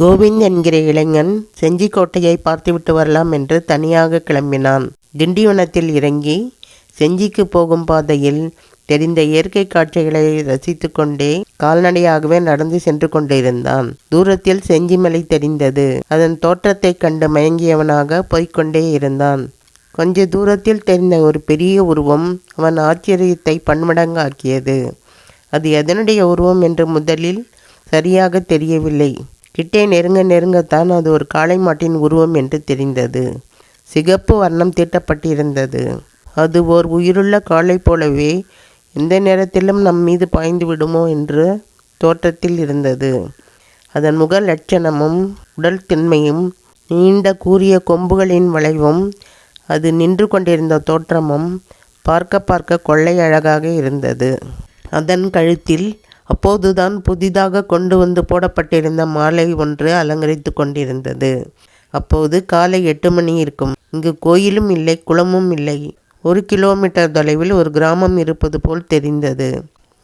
கோவிந்த் என்கிற இளைஞன் செஞ்சிக்கோட்டையை பார்த்துவிட்டு வரலாம் என்று தனியாக கிளம்பினான். திண்டிவனத்தில் இறங்கி செஞ்சிக்கு போகும் பாதையில் தெரிந்த இயற்கை காட்சிகளை ரசித்து கொண்டே கால்நடையாகவே நடந்து சென்று கொண்டிருந்தான். தூரத்தில் செஞ்சிமலை தெரிந்தது. அதன் தோற்றத்தை கண்டு மயங்கியவனாக போய்க்கொண்டே இருந்தான். கொஞ்ச தூரத்தில் தெரிந்த ஒரு பெரிய உருவம் அவன் ஆச்சரியத்தை பன்மடங்காக்கியது. அது எதனுடைய உருவம் என்று முதலில் சரியாக தெரியவில்லை. கிட்டே நெருங்க நெருங்கத்தான் அது ஒரு காளை மாட்டின் உருவம் என்று தெரிந்தது. சிகப்பு வர்ணம் தீட்டப்பட்டிருந்தது. அது ஓர் உயிருள்ள காளை போலவே எந்த நேரத்திலும் நம் மீது பாய்ந்து விடுமோ என்று தோற்றத்தில் இருந்தது. அதன் முக லட்சணமும் உடல் திண்மையும் நீண்ட கூரிய கொம்புகளின் வளைவும் அது நின்று கொண்டிருந்த தோற்றமும் பார்க்க பார்க்க கொள்ளை அழகாக இருந்தது. அதன் கழுத்தில் அப்போதுதான் புதிதாக கொண்டு வந்து போடப்பட்டிருந்த மாலை ஒன்று அலங்கரித்து கொண்டிருந்தது. அப்போது காலை எட்டு மணி இருக்கும். இங்கு கோயிலும் இல்லை குளமும் இல்லை. ஒரு கிலோமீட்டர் தொலைவில் ஒரு கிராமம் இருப்பது போல் தெரிந்தது.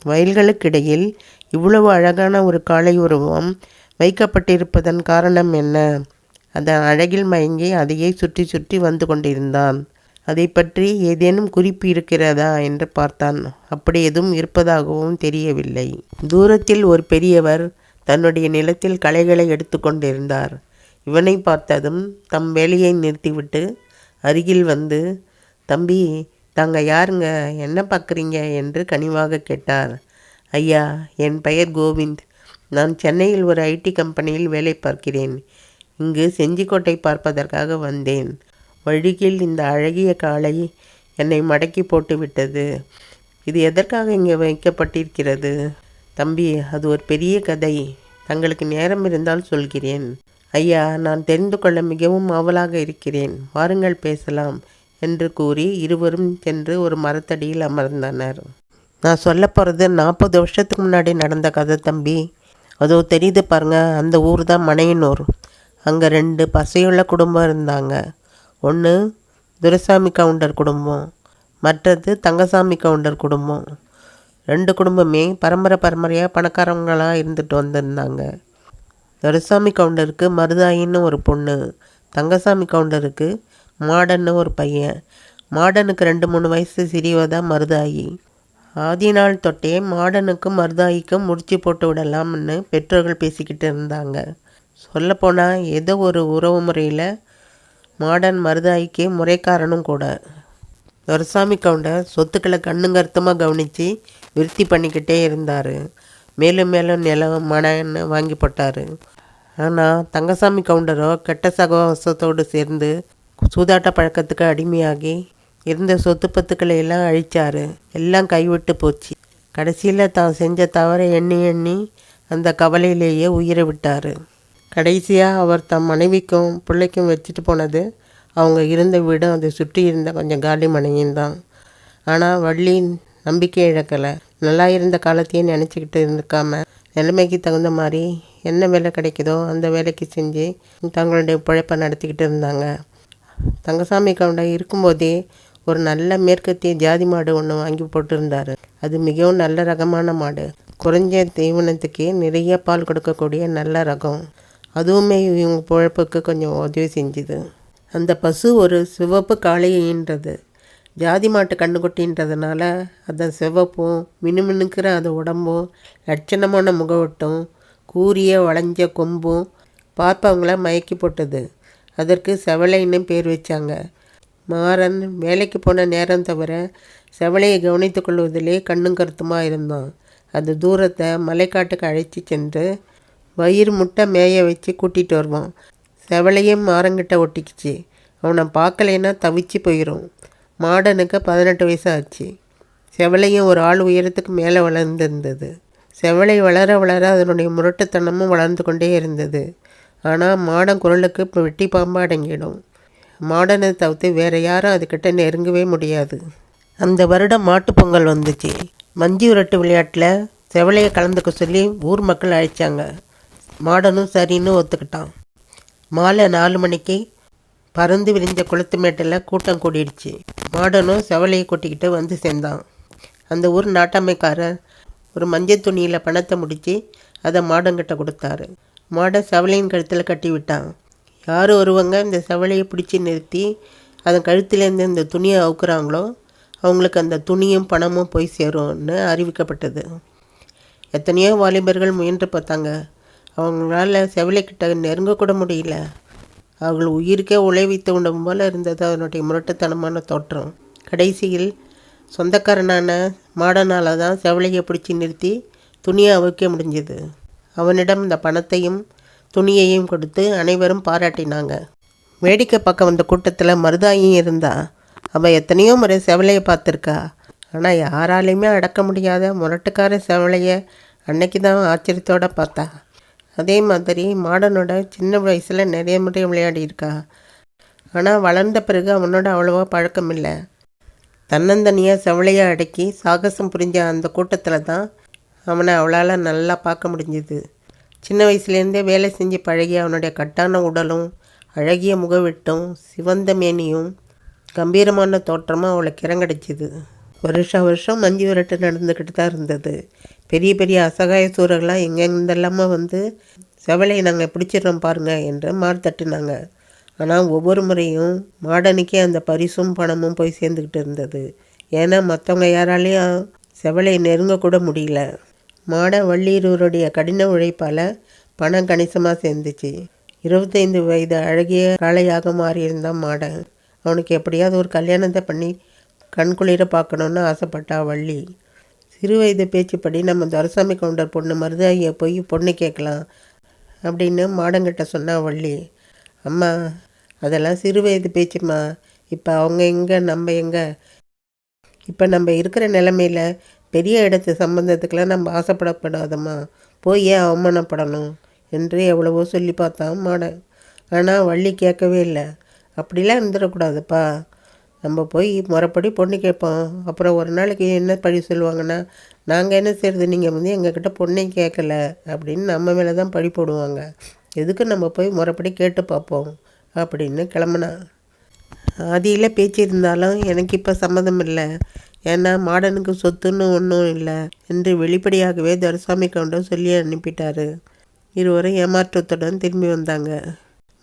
வயல்களுக்கிடையில் இவ்வளவு அழகான ஒரு காளை உருவம் வைக்கப்பட்டிருப்பதன் காரணம் என்ன? அதன் அழகில் மயங்கி அதையே சுற்றி சுற்றி வந்து கொண்டிருந்தான். அதை பற்றி ஏதேனும் குறிப்பு இருக்கிறதா என்று பார்த்தான். அப்படி எதுவும் இருப்பதாகவும் தெரியவில்லை. தூரத்தில் ஒரு பெரியவர் தன்னுடைய நிலத்தில் களைகளை எடுத்து கொண்டிருந்தார். இவனை பார்த்ததும் தம் வேலையை நிறுத்திவிட்டு அருகில் வந்து தம்பி தாங்க யாருங்க? என்ன பார்க்குறீங்க? என்று கனிவாக கேட்டார். ஐயா என் பெயர் கோவிந்த். நான் சென்னையில் ஒரு ஐடி கம்பெனியில் வேலை பார்க்கிறேன். இங்கு செஞ்சிக்கோட்டை பார்ப்பதற்காக வந்தேன். வழியில் இந்த அழகிய காளை என்னை மடக்கி போட்டு விட்டது. இது எதற்காக இங்கே வைக்கப்பட்டிருக்கிறது? தம்பி அது ஒரு பெரிய கதை. தங்களுக்கு நேரம் இருந்தால் சொல்கிறேன். ஐயா நான் தெரிந்து கொள்ள மிகவும் ஆவலாக இருக்கிறேன். வாருங்கள் பேசலாம் என்று கூறி இருவரும் சென்று ஒரு மரத்தடியில் அமர்ந்தனர். நான் சொல்ல போகிறது நாற்பது வருஷத்துக்கு முன்னாடி நடந்த கதை தம்பி. அதோ தெரியுது பாருங்க அந்த ஊர் தான் மனையனூர். அங்கே ரெண்டு பசையுள்ள குடும்பம் இருந்தாங்க. ஒன்று துரைசாமி கவுண்டர் குடும்பம். மற்றது தங்கசாமி கவுண்டர் குடும்பம். ரெண்டு குடும்பமே பரம்பரை பரம்பரையாக பணக்காரங்களாக இருந்துட்டு வந்திருந்தாங்க. துரைசாமி கவுண்டருக்கு மருதாயின்னு ஒரு பொண்ணு. தங்கசாமி கவுண்டருக்கு மாடன்னு ஒரு பையன். மாடனுக்கு ரெண்டு மூணு வயசு சிறியவதான் மருதாயி. ஆதி நாள் தொட்டே மாடனுக்கும் மருதாயிக்கும் முடிச்சு போட்டு விடலாம்னு பெற்றோர்கள் பேசிக்கிட்டு இருந்தாங்க. சொல்லப்போனால் ஏதோ ஒரு உறவு முறையில் மாடன் மருதாய்க்கு முறைக்காரனும் கூட. துரசாமி கவுண்டர் சொத்துக்களை கண்ணுங்க அர்த்தமாக கவனித்து விருத்தி பண்ணிக்கிட்டே இருந்தார். மேலும் மேலும் நிலம் மனன்னு வாங்கி போட்டார். ஆனால் தங்கசாமி கவுண்டரோ கெட்ட சகவாசத்தோடு சேர்ந்து சூதாட்ட பழக்கத்துக்கு அடிமையாகி இருந்த சொத்து பத்துக்களை எல்லாம் அழிச்சார். எல்லாம் கைவிட்டு போச்சு. கடைசியில் தான் செஞ்ச தவறை எண்ணி எண்ணி அந்த கவலையிலேயே உயிரை விட்டார். கடைசியாக அவர் தம் மனைவிக்கும் பிள்ளைக்கும் வச்சுட்டு போனது அவங்க இருந்த வீடும் அதை சுற்றி இருந்த கொஞ்சம் காலி மனையும் தான். ஆனால் வள்ளி நம்பிக்கை இழக்கலை. நல்லா இருந்த காலத்தையே நினச்சிக்கிட்டு இருக்காம நிலைமைக்கு தகுந்த மாதிரி என்ன வேலை கிடைக்குதோ அந்த வேலைக்கு செஞ்சு தங்களுடைய பிழைப்பை நடத்திக்கிட்டு இருந்தாங்க. தங்கசாமி கவுண்டா இருக்கும்போதே ஒரு நல்ல மேற்கத்திய ஜாதி மாடு ஒன்று வாங்கி போட்டிருந்தார். அது மிகவும் நல்ல ரகமான மாடு. குறைஞ்ச தீவனத்துக்கே நிறைய பால் கொடுக்கக்கூடிய நல்ல ரகம். அதுவுமே இவங்க பிழப்புக்கு கொஞ்சம் உதவி செஞ்சுது. அந்த பசு ஒரு சிவப்பு காளையின்றது. ஜாதி மாட்டு கண்ணுக்குட்டின்றதுனால அதன் சிவப்பும் மினுமினுக்கிற அது உடம்பும் லட்சணமான முகவட்டும் கூரிய வளைஞ்ச கொம்பும் பார்ப்பவங்கள மயக்கி போட்டது. அதற்கு செவலைன்னு பேர் வச்சாங்க. மாறன் வேலைக்கு போன நேரம் தவிர செவலையை கவனித்து கொள்வதிலே கண்ணும் கருத்துமாக இருந்தோம் அது தூரத்தை மலைக்காட்டுக்கு அழைச்சி சென்று வயிறு முட்டை மேய வச்சு கூட்டிகிட்டு வருவான். செவலையும் மாறங்கிட்ட ஒட்டிக்கிச்சு. அவனை பார்க்கலைன்னா தவிச்சு போயிடும் மாடனுக்கு பதினெட்டு வயசு ஆச்சு. செவலையும் ஒரு ஆள் உயரத்துக்கு மேலே வளர்ந்துருந்தது. செவலை வளர வளர அதனுடைய முரட்டுத்தனமும் வளர்ந்து கொண்டே இருந்தது. ஆனால் மாடன் குரலுக்கு இப்போ வெட்டி பாம்பு அடங்கிடும். மாடனை தவிர்த்து வேறு யாரும் அதுக்கிட்ட நெருங்கவே முடியாது. அந்த வருடம் மாட்டுப்பொங்கல் வந்துச்சு. மஞ்சு விரட்டு விளையாட்டில் செவலையை கலந்துக்க சொல்லி ஊர் மக்கள் அழைச்சாங்க. மாடனும் சரின்னு ஒத்துக்கிட்டான். மாலை நாலு மணிக்கு பறந்து விரிஞ்ச குளத்து மேட்டில் கூட்டம் கூடிடுச்சு. மாடனும் செவலையை கொட்டிக்கிட்டு வந்து சேர்ந்தான். அந்த ஊர் நாட்டாமைக்காரர் ஒரு மஞ்சள் துணியில் பணத்தை முடித்து அதை மாடங்கிட்ட கொடுத்தாரு. மாடை செவலையின் கழுத்தில் கட்டி விட்டான். யார் ஒருவங்க இந்த செவலையை பிடிச்சி நிறுத்தி அதன் கழுத்துலேருந்து இந்த துணியை அவுக்குறாங்களோ அவங்களுக்கு அந்த துணியும் பணமும் போய் சேரும்னு அறிவிக்கப்பட்டது. எத்தனையோ வாலிபர்கள் முயன்று பார்த்தாங்க. அவங்களால செவலைக்கிட்ட நெருங்கக்கூட முடியல. அவர்கள் உயிருக்கே உழைவித்து உண்டும் போல இருந்தது அதனுடைய முரட்டுத்தனமான தோற்றம். கடைசியில் சொந்தக்காரனான மாடனால் தான் செவலையை பிடிச்சி நிறுத்தி துணியை அவிக்க முடிஞ்சது. அவனிடம் இந்த பணத்தையும் துணியையும் கொடுத்து அனைவரும் பாராட்டினாங்க. வேடிக்கை பார்க்க வந்த கூட்டத்தில் மருதாயும் இருந்தா அவள் எத்தனையோ முறை செவலையை பார்த்துருக்கா. ஆனால் யாராலையுமே அடக்க முடியாத முரட்டுக்கார செவலையை அன்னைக்கு தான் ஆச்சரியத்தோடு பார்த்தா. அதே மாதிரி மாடனோட சின்ன வயசில் நிறைய முறை விளையாடியிருக்கா. ஆனால் வளர்ந்த பிறகு அவனோட அவ்வளோவா பழக்கம் இல்லை. தன்னந்தனியாக செவலையை அடக்கி சாகசம் புரிஞ்ச அந்த கூட்டத்தில் தான் அவனை அவளால் நல்லா பார்க்க முடிஞ்சுது. சின்ன வயசுலேருந்தே வேலை செஞ்சு பழகிய அவனுடைய கட்டான உடலும் அழகிய முகவெட்டும் சிவந்த மேனியும் கம்பீரமான தோற்றமும் அவளை கிறங்கடிச்சிது. வருஷம் வருஷம் மஞ்சு விரட்டு நடந்துக்கிட்டு தான் இருந்தது. பெரிய பெரிய அசகாய சூரர்களாக எங்கெந்தெல்லாமோ வந்து செவலையை நாங்கள் பிடிச்சிடுறோம் பாருங்க என்று மாறு தட்டினாங்க. ஆனால் ஒவ்வொரு முறையும் மாடனுக்கே அந்த பரிசும் பணமும் போய் சேர்ந்துக்கிட்டு இருந்தது. ஏன்னா மற்றவங்க யாராலையும் செவலை நெருங்கக்கூட முடியல. மாட வள்ளியூருடைய கடின உழைப்பால் பணம் கணிசமாக சேர்ந்துச்சு. இருபத்தைந்து வயது அழகிய காளையாக மாறியிருந்தான் மாடன் அவனுக்கு எப்படியாவது ஒரு கல்யாணத்தை பண்ணி கண்குளிர பார்க்கணுன்னு ஆசைப்பட்டா வள்ளி. சிறு வயது பேச்சுப்படி நம்ம துரசாமி கவுண்டர் பொண்ணு மருதாகிய போய் பொண்ணு கேட்கலாம் அப்படின்னு மாடங்கிட்ட சொன்னா வள்ளி. அம்மா அதெல்லாம் சிறு வயது பேச்சுமா? இப்போ அவங்க எங்கே? நம்ம எங்கே? இப்போ நம்ம இருக்கிற நிலமையில பெரிய இடத்து சம்பந்தத்துக்கெலாம் நம்ம ஆசைப்படப்படாதம்மா. போய் ஏன் அவமானப்படணும்? என்று எவ்வளவோ சொல்லி பார்த்தான் மாடன். ஆனால் வள்ளி கேட்கவே இல்லை. அப்படிலாம் இருந்துடக்கூடாதுப்பா. நம்ம போய் முறைப்படி பொண்ணு கேட்போம். அப்புறம் ஒரு நாளைக்கு என்ன பழி சொல்லுவாங்கன்னா நாங்கள் என்ன செய்கிறது நீங்கள் வந்து எங்ககிட்ட பொண்ணையும் கேட்கல. அப்படின்னு நம்ம மேலே தான் பழி போடுவாங்க. எதுக்கு நம்ம போய் முறைப்படி கேட்டு பார்ப்போம் அப்படின்னு கிளம்புனா. ஆதியில் பேச்சு இருந்தாலும் எனக்கு இப்போ சம்மதம் இல்லை. ஏன்னா மாடனுக்கு சொத்துன்னு ஒன்றும் இல்லை என்று வெளிப்படையாகவே துரசாமி கவுண்டர் சொல்லி அனுப்பிட்டாரு. இருவரும் ஏமாற்றத்துடன் திரும்பி வந்தாங்க.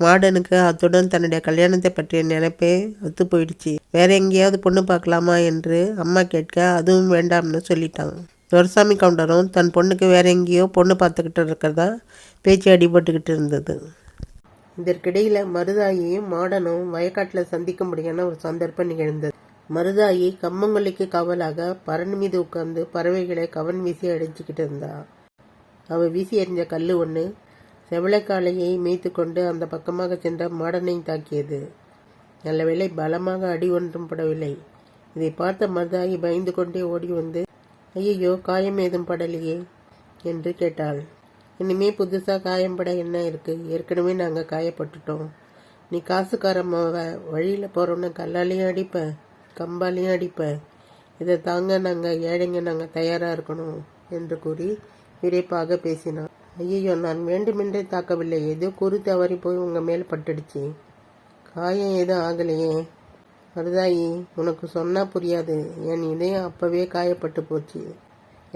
மாடனுக்கு அத்துடன் தன்னுடைய கல்யாணத்தை பற்றிய நினைப்பே ஒத்து போயிடுச்சு. வேற எங்கேயாவது பொண்ணு பார்க்கலாமா என்று அம்மா கேட்க அதுவும் வேண்டாம்னு சொல்லிட்டாங்க. துரசாமி கவுண்டரும் தன் பொண்ணுக்கு வேற எங்கேயோ பொண்ணு பார்த்துக்கிட்டு இருக்கிறதா? பேச்சு அடிபட்டுக்கிட்டு இருந்தது. இதற்கிடையில் மருதாயியும் மாடனும் வயக்காட்டில் சந்திக்க ஒரு சந்தர்ப்பம் நிகழ்ந்தது. மருதாயி கம்மங்கொல்லிக்கு காவலாக பரண் மீது உட்கார்ந்து பறவைகளை கவன் வீசி அடிச்சுக்கிட்டு இருந்தா. அவள் வீசி எறிஞ்ச கல் ஒன்று செவளைக்காளையை மீய்த்துக்கொண்டு அந்த பக்கமாக சென்ற மாடனை தாக்கியது. நல்ல வேளை பலமாக அடி ஒன்றும் படவில்லை இதை பார்த்த மருதாகி பயந்து கொண்டே ஓடி வந்து ஐயையோ காயம் ஏதும் படலையே? என்று கேட்டாள். இனிமே புதுசாக காயம்பட என்ன இருக்கு? ஏற்கனவே நாங்கள் காயப்பட்டுட்டோம். நீ காசுக்காரம்மாவ வழியில் போகிறோன்னு கல்லாலையும் அடிப்ப கம்பாலையும் அடிப்ப. இதை தாங்க நாங்கள் ஏழைங்க நாங்கள் தயாராக இருக்கணும் என்று கூறி விரைப்பாக பேசினான் ஐயோ நான் வேண்டுமென்றே தாக்கவில்லை. ஏதோ குறு தவறி போய் உங்கள் மேல் பட்டுடுச்சு. காயம் எதுவும் ஆகலையே. மருதாயி உனக்கு சொன்னால் புரியாது. என் இதயம் அப்போவே காயப்பட்டு போச்சு.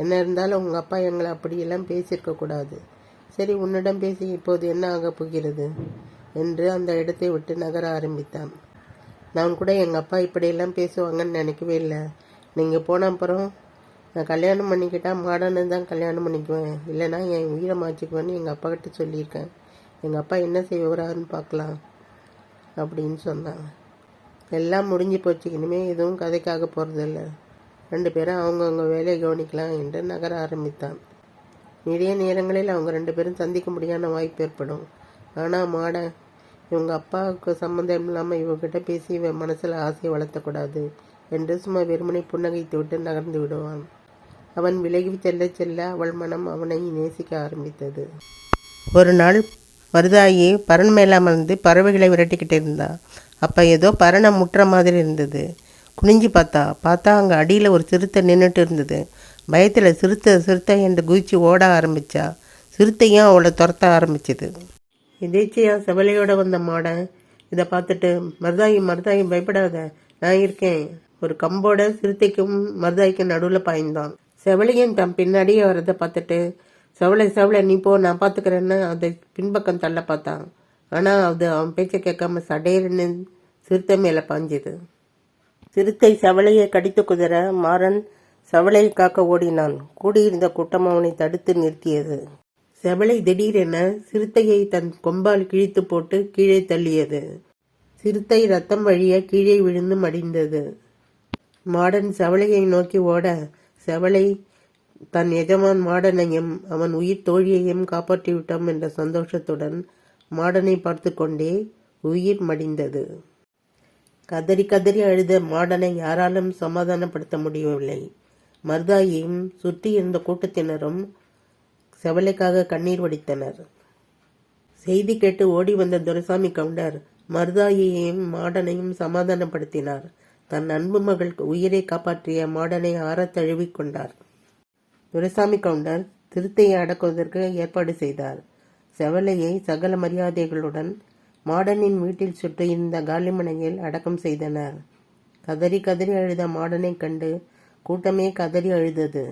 என்ன இருந்தாலும் உங்கள் அப்பா எங்களை அப்படியெல்லாம் பேசியிருக்கக்கூடாது சரி உன்னிடம் பேசி இப்போது என்ன ஆகப் போகிறது? என்று அந்த இடத்தை விட்டு நகர ஆரம்பித்தான். நான் கூட எங்கள் அப்பா இப்படியெல்லாம் பேசுவாங்கன்னு நினைக்கவே இல்லை. நீங்கள் போன அப்புறம் நான் கல்யாணம் பண்ணிக்கிட்டா மாடர்னு தான் கல்யாணம் பண்ணிக்குவேன். இல்லைன்னா என் உயிரை மாற்றிக்குவேன்னு எங்கள் அப்பா கிட்ட சொல்லியிருக்கேன். எங்கள் அப்பா என்ன செய்வாரான்னு பார்க்கலாம் அப்படின்னு சொன்னாங்க. எல்லாம் முடிஞ்சு போச்சு. இனிமேல் எதுவும் கதைக்காக போகிறதில்ல ரெண்டு பேரும் அவங்கவுங்க வேலையை கவனிக்கலாம் என்று நகர ஆரம்பித்தான். நிறைய நேரங்களில் அவங்க ரெண்டு பேரும் சந்திக்க முடியாத வாய்ப்பு ஏற்படும். ஆனால் மாட இவங்க அப்பாவுக்கு சம்மந்தம் இல்லாமல் இவகிட்ட பேசி இவன் மனசில் ஆசையை வளர்த்தக்கூடாது என்று சும்மா வெறுமனை புன்னகைத்து விட்டு நகர்ந்து விடுவான். அவன் விலகி செல்ல செல்ல அவள் மனம் அவனை நேசிக்க ஆரம்பித்தது. ஒரு நாள் மருதாயி பரண் மேலே அமர்ந்து பறவைகளை விரட்டிக்கிட்டு இருந்தா. அப்போ ஏதோ பரணை முட்டுற மாதிரி இருந்தது. குனிஞ்சு பார்த்தா பார்த்தா அங்கே அடியில் ஒரு சிறுத்தை நின்றுட்டு இருந்தது. பயத்தில் சிறுத்தை சிறுத்தை என்று குதிச்சு ஓட ஆரம்பித்தா சிறுத்தையும் அவளை துரத்த ஆரம்பிச்சுது. எதேச்சியாக செவலையோடு வந்த மாடன் இதை பார்த்துட்டு மருதாயி மருதாயி பயப்படாத நான் இருக்கேன். ஒரு கம்போட சிறுத்தைக்கும் மருதாய்க்கும் நடுவில் பாய்ந்தான். செவலையும் தன் பின்னாடியே வரதை பார்த்துட்டு செவலை செவலை நீ போ நான் பார்த்துக்கிறேன்னு அதை பின்பக்கம் தள்ள பார்த்தான். ஆனால் அது அவன் பேச்சை கேட்காம சடையர்னு சிறுத்தை மேலே பாஞ்சுது. சிறுத்தை செவலையை கடித்து குதிர மாறன் செவலையை காக்க ஓடினான். கூடியிருந்த கூட்டம் அவனை தடுத்து நிறுத்தியது. செவலை திடீரென சிறுத்தையை தன் கொம்பால் கிழித்து போட்டு கீழே தள்ளியது. சிறுத்தை ரத்தம் வழிய கீழே விழுந்து மடிந்தது. மாடன் செவலையை நோக்கி ஓட செவளை தன் எஜமான் மாடனையும் அவன் உயிர் தோழியையும் காப்பாற்றிவிட்டோம் என்ற சந்தோஷத்துடன் மாடனை பார்த்து கொண்டே உயிர் மடிந்தது. கதறி கதறி அழுத மாடனை யாராலும் சமாதானப்படுத்த முடியவில்லை. மருதாயையும் சுற்றி இருந்த கூட்டத்தினரும் செவலைக்காக கண்ணீர் வடித்தனர். செய்தி கேட்டு ஓடி வந்த துரைசாமி கவுண்டர் மருதாயையும் மாடனையும் சமாதானப்படுத்தினார். தன் அன்பு மகள் உயிரை காப்பாற்றிய மாடனை ஆறத் தழுவி கொண்டார். துரைசாமி கவுண்டர் திருத்தையை அடக்குவதற்கு ஏற்பாடு செய்தார். செவலையை சகல மரியாதைகளுடன் மாடனின் வீட்டில் சுற்றியிருந்த காலிமனையில் அடக்கம் செய்தனர். கதறி கதறி அழுத மாடனை கண்டு கூட்டமே கதறி அழுதது.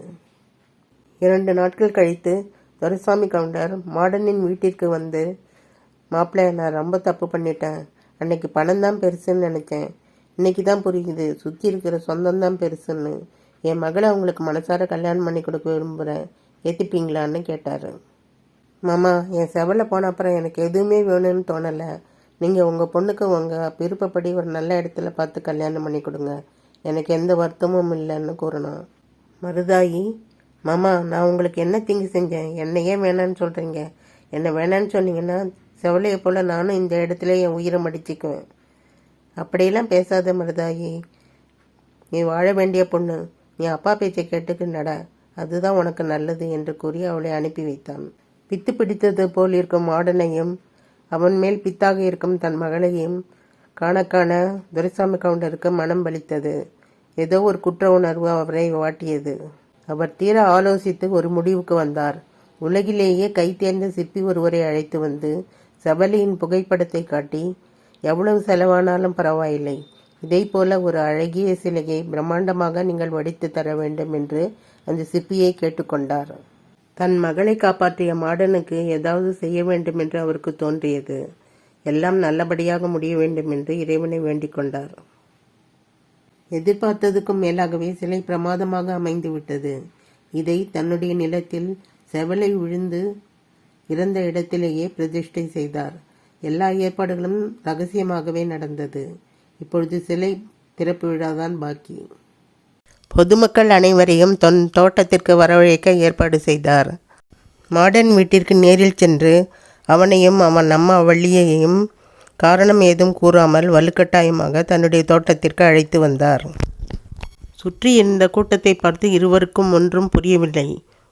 இரண்டு நாட்கள் கழித்து துரைசாமி கவுண்டர் மாடனின் வீட்டிற்கு வந்து மாப்பிள்ளை நான் ரொம்ப தப்பு பண்ணிட்டேன். அன்னைக்கு பணம் தான் பெருசுன்னு நினச்சேன். இன்னைக்கு தான் புரியுது. சுற்றி இருக்கிற சொந்தம் தான் பெருசுன்னு. என் மகளை அவங்களுக்கு மனசார கல்யாணம் பண்ணி கொடுக்க விரும்புகிறேன் ஏற்றுப்பீங்களான்னு கேட்டார். மாமா என் செவலில் போன அப்புறம் எனக்கு எதுவுமே வேணும்னு தோணலை. நீங்கள் உங்கள் பொண்ணுக்கு உங்கள் விருப்பப்படி ஒரு நல்ல இடத்துல பார்த்து கல்யாணம் பண்ணி கொடுங்க. எனக்கு எந்த வருத்தமும் இல்லைன்னு கூறணும். மருதாயி மாமா நான் உங்களுக்கு என்ன தீங்கு செஞ்சேன்? என்னையே ஏன் வேணான்னு சொல்கிறீங்க என்னை வேணான்னு சொன்னீங்கன்னா செவலையை போல் நானும் இந்த இடத்துல என் உயிரை மடிச்சிக்குவேன். அப்படியெல்லாம் பேசாத மருதாயி. நீ வாழ வேண்டிய பொண்ணு நீ அப்பா பேச்சை கேட்டுக்கு நட அதுதான் உனக்கு நல்லது என்று கூறி அவளை அனுப்பி வைத்தான். பித்து பிடித்தது போல் இருக்கும் மாடனையும் அவன் மேல் பித்தாக இருக்கும் தன் மகளையும் காண காண துரைசாமி கவுண்டருக்கு மனம் பலித்தது. ஏதோ ஒரு குற்ற உணர்வு அவரை வாட்டியது. அவர் தீர ஆலோசித்து ஒரு முடிவுக்கு வந்தார். உலகிலேயே கை தேர்ந்த ஒருவரை அழைத்து வந்து சபலியின் புகைப்படத்தை காட்டி எவ்வளவு செலவானாலும் பரவாயில்லை. இதே போல ஒரு அழகிய சிலையை பிரம்மாண்டமாக நீங்கள் வடித்து தர வேண்டும் என்று அந்த சிற்பியை கேட்டுக்கொண்டார். தன் மகளை காப்பாற்றிய மாடனுக்கு ஏதாவது செய்ய வேண்டும் என்று அவருக்கு தோன்றியது. எல்லாம் நல்லபடியாக முடிய வேண்டும் என்று இறைவனை வேண்டிக் கொண்டார். எதிர்பார்த்ததுக்கும் மேலாகவே சிலை பிரமாதமாக அமைந்து விட்டது. இதை தன்னுடைய நிலத்தில் செவலை விழுந்து இறந்த இடத்திலேயே பிரதிஷ்டை செய்தார். எல்லா ஏற்பாடுகளும் ரகசியமாகவே நடந்தது. இப்பொழுது சிலை திறப்பு விழாதான் பாக்கி. பொதுமக்கள் அனைவரையும் தன் தோட்டத்திற்கு வரவழைக்க ஏற்பாடு செய்தார். மாடன் வீட்டிற்கு நேரில் சென்று அவனையும் அவன் அம்மா வள்ளியையும் காரணம் ஏதும் கூறாமல் வலுக்கட்டாயமாக தன்னுடைய தோட்டத்திற்கு அழைத்து வந்தார். சுற்றி இருந்த கூட்டத்தை பார்த்து இருவருக்கும் ஒன்றும் புரியவில்லை.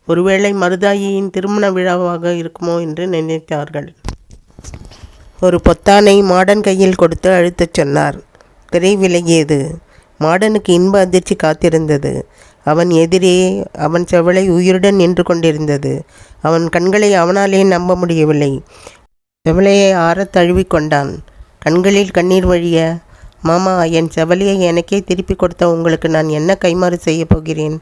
ஒருவேளை மருதாயியின் திருமண விழாவாக இருக்குமோ என்று நினைத்தார்கள். ஒரு பொத்தானை மாடன் கையில் கொடுத்து அழுத்தச் சொன்னார். திரை விலகியது மாடனுக்கு இன்ப அதிர்ச்சி காத்திருந்தது. அவன் எதிரே அவன் செவலை உயிருடன் நின்று கொண்டிருந்தது. அவன் கண்களை அவனாலே நம்ப முடியவில்லை. செவலையை ஆறத் தழுவிக் கொண்டான். கண்களில் கண்ணீர் வழிய. மாமா என் செவலையை எனக்கே திருப்பி கொடுத்த உங்களுக்கு நான் என்ன கைமாறு செய்ய போகிறேன்?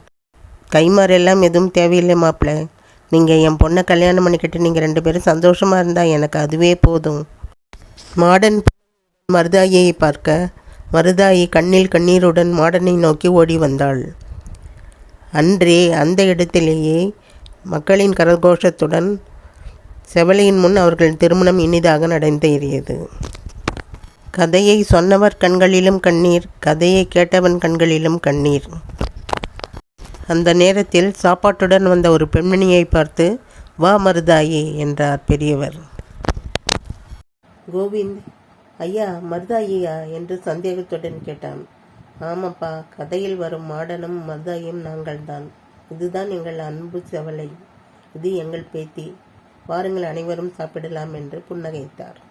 கைமாறெல்லாம் எதுவும் தேவையில்லை மாப்பிள்ளை. நீங்கள் என் பொண்ணை கல்யாணம் பண்ணிக்கிட்டு நீங்கள் ரெண்டு பேரும் சந்தோஷமாக இருந்தால் எனக்கு அதுவே போதும். மாடன் மருதாயை பார்க்க மருதாயி கண்ணில் கண்ணீருடன் மாடனை நோக்கி ஓடி வந்தாள். அன்றே அந்த இடத்திலேயே மக்களின் கரகோஷத்துடன் செவலையின் முன் அவர்கள் திருமணம் இனிதாக நடந்தேறியது. கதையை சொன்னவர் கண்களிலும் கண்ணீர் கதையை கேட்டவன் கண்களிலும் கண்ணீர். அந்த நேரத்தில் சாப்பாட்டுடன் வந்த ஒரு பெண்மணியை பார்த்து வா மருதாயே என்றார் பெரியவர். கோவிந்த் ஐயா மருதாயியா? என்று சந்தேகத்துடன் கேட்டான். ஆமாப்பா கதையில் வரும் மாடனும் மருதாயும் நாங்கள்தான். இதுதான் எங்கள் அன்பு செவலை. இது எங்கள் பேத்தி. வாருங்கள் அனைவரும் சாப்பிடலாம் என்று புன்னகைத்தார்.